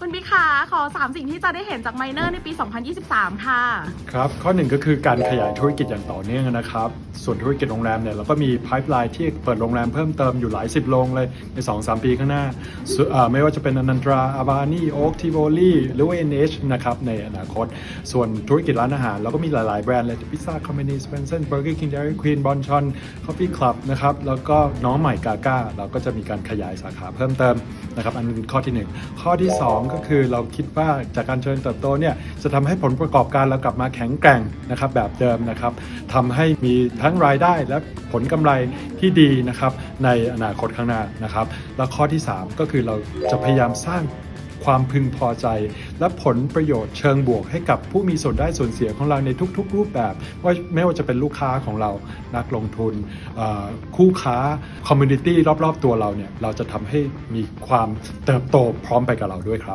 คุณบิ๊กคะขอ 3 สิ่งที่จะได้เห็นจากไมเนอร์ในปี 2023 ค่ะ ครับข้อหนึ่งก็คือการขยายธุรกิจอย่างต่อเนื่องนะครับ ส่วนธุรกิจโรงแรมเนี่ยเราก็มี pipeline ที่เปิดโรงแรมเพิ่มเติมอยู่หลายสิบโรงเลยใน 2-3 ปีข้างหน้าส่วนเอ่อไม่ว่าจะเป็นอนันตราอาบานีโอ๊กทิโวลีหรือว่า NH นะครับในอนาคต ส่วนธุรกิจร้านอาหาร เราก็มีหลาย ๆ แบรนด์เลยพิซซ่าคอมมินีสเปนเซนเบอร์เกอร์คิงเดรี่ควีนบอนชอนคอฟฟี่คลับนะครับแล้วก็น้องใหม่กาก้าเราก็จะมีการขยายสาขาเพิ่มเติมนะครับอันนี้ข้อที่หนึ่งข้อที่สองก็คือเราคิดว่าจากการเจริญเติบโตเนี่ยจะทำให้ผลประกอบการเรากลับมาแข็งแกร่งนะครับแบบเดิมนะครับทำให้มีทั้งรายได้และผลกำไรที่ดีนะครับในอนาคตข้างหน้านะครับ แล้วข้อที่ 3 ก็คือเราจะพยายามสร้าง ความพึงพอใจ และผลประโยชน์เชิงบวกให้กับผู้มีส่วนได้ส่วนเสียของเราในทุก ๆ รูปแบบว่าไม่ว่าจะเป็นลูกค้าของเรานักลงทุนคู่ค้าคอมมูนิตี้รอบ ๆ ตัวเราเนี่ยเราจะทำให้มีความเติบโตพร้อมไปกับเราด้วยครับ